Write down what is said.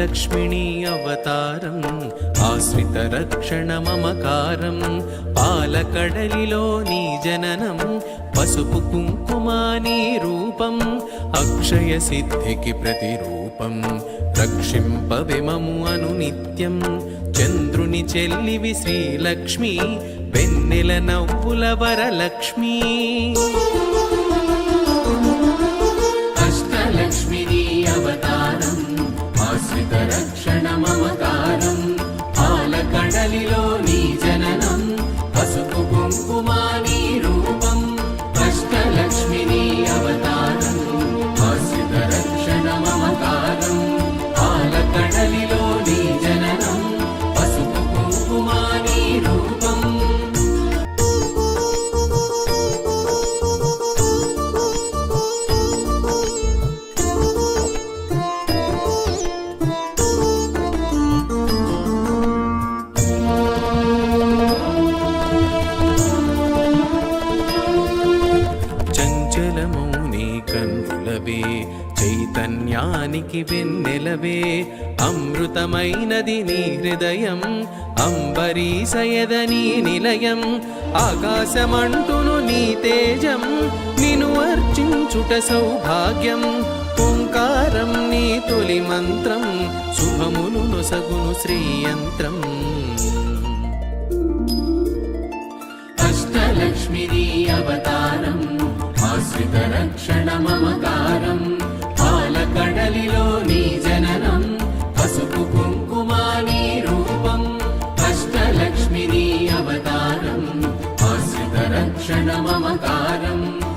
అష్టలక్ష్మిణీ అవతారం ఆశ్రిత రక్షణ మమకారం పాలకడలిలో నీ జననం పసుపు కుంకుమాని రూపం అక్షయ సిద్ధికి ప్రతిరూపం రక్షింపవిమము అను నిత్యం చంద్రుని చెల్లివి శ్రీలక్ష్మి వెన్నెల నవ్వుల వరలక్ష్మీ. మమకారం పాలకడలిలో నీ జననం పసుపు కుంకుమాని రూపం అష్టలక్ష్మిని అవతారం ఆశ్రిత రక్షణ మమకారం. చైతన్యానికి వెన్నెలవే. అమృతమైనది నీ హృదయం అంబరీసయదని నిలయం. ఆకాశమంటును నీ తేజం నిను అర్చించుట సౌభాగ్యం. ఓంకారం నీ తొలి మంత్రం శుభములు నొసగును శ్రీయంత్రం. అష్టలక్ష్మి అవతారం ఆశ్రిత రక్షణ మమకారం. दर्शनममकारम्।